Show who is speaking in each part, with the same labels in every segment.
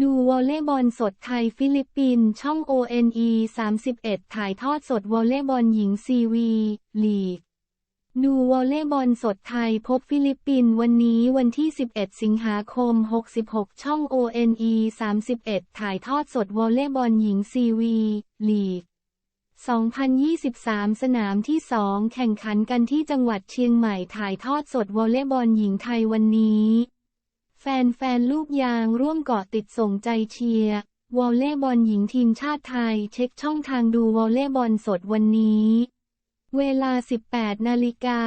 Speaker 1: ดูวอลเลย์บอลสดไทยฟิลิปปินส์ช่อง ONE 31 ถ่ายทอดสดวอลเลย์บอลหญิงซีวีลีก ดูวอลเลย์บอลสดไทยพบฟิลิปปินส์วันนี้วันที่ 11 สิงหาคม 66 ช่อง ONE 31 ถ่ายทอดสดวอลเลย์บอลหญิงซีวีลีก 2023 สนามที่ 2 แข่งขันกันที่จังหวัดเชียงใหม่ถ่ายทอดสดวอลเลย์บอลหญิงไทยวันนี้ แฟนๆ ลูกยางร่วมเกาะติดส่งใจเชียร์วอลเลย์บอลหญิงทีมชาติไทยเช็คช่องทางดูวอลเลย์บอลสดวันนี้ เวลา 18 นาฬิกา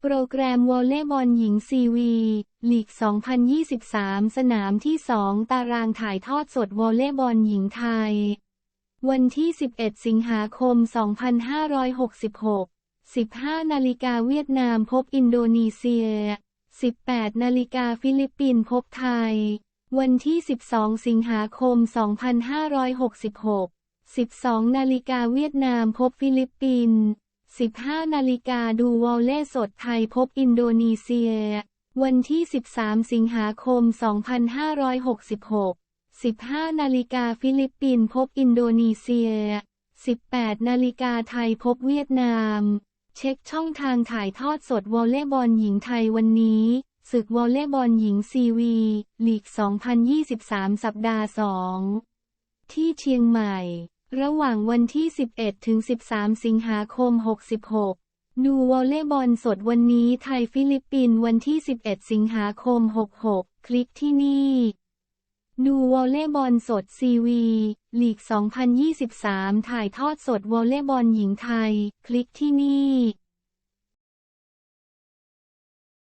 Speaker 1: โปรแกรมวอลเลย์บอลหญิงซีวีลีก 2023 สนามที่ 2 ตารางถ่ายทอดสดวอลเลย์บอลหญิงไทย วันที่ 11 สิงหาคม 2566 15 นาฬิกาเวียดนามพบอินโดนีเซีย 18 นาฬิกาฟิลิปปินส์พบไทย วันที่ 12 สิงหาคม 2566 12 นาฬิกาเวียดนามพบฟิลิปปินส์ 15 นาฬิกาดูวอลเล่สดไทยพบอินโดนีเซีย วันที่ 13 สิงหาคม 2566 15 นาฬิกาฟิลิปปินส์พบอินโดนีเซีย 18 นาฬิกาไทยพบเวียดนาม เช็คช่องทางถ่ายทอดสดวอลเลย์บอลหญิงไทยวันนี้ ศึกวอลเลย์บอลหญิงซีวีลีก 2023 สัปดาห์ 2 ที่เชียงใหม่ ระหว่างวันที่ 11 ถึง 13 สิงหาคม 66 ดูวอลเลย์บอลสดวันนี้ไทยฟิลิปปินส์วันที่ 11 สิงหาคม 66 คลิกที่นี่ ดูวอลเล่บอลสดซีวีลีก 2023 ถ่ายทอดสดวอลเล่บอลหญิงไทย คลิกที่นี่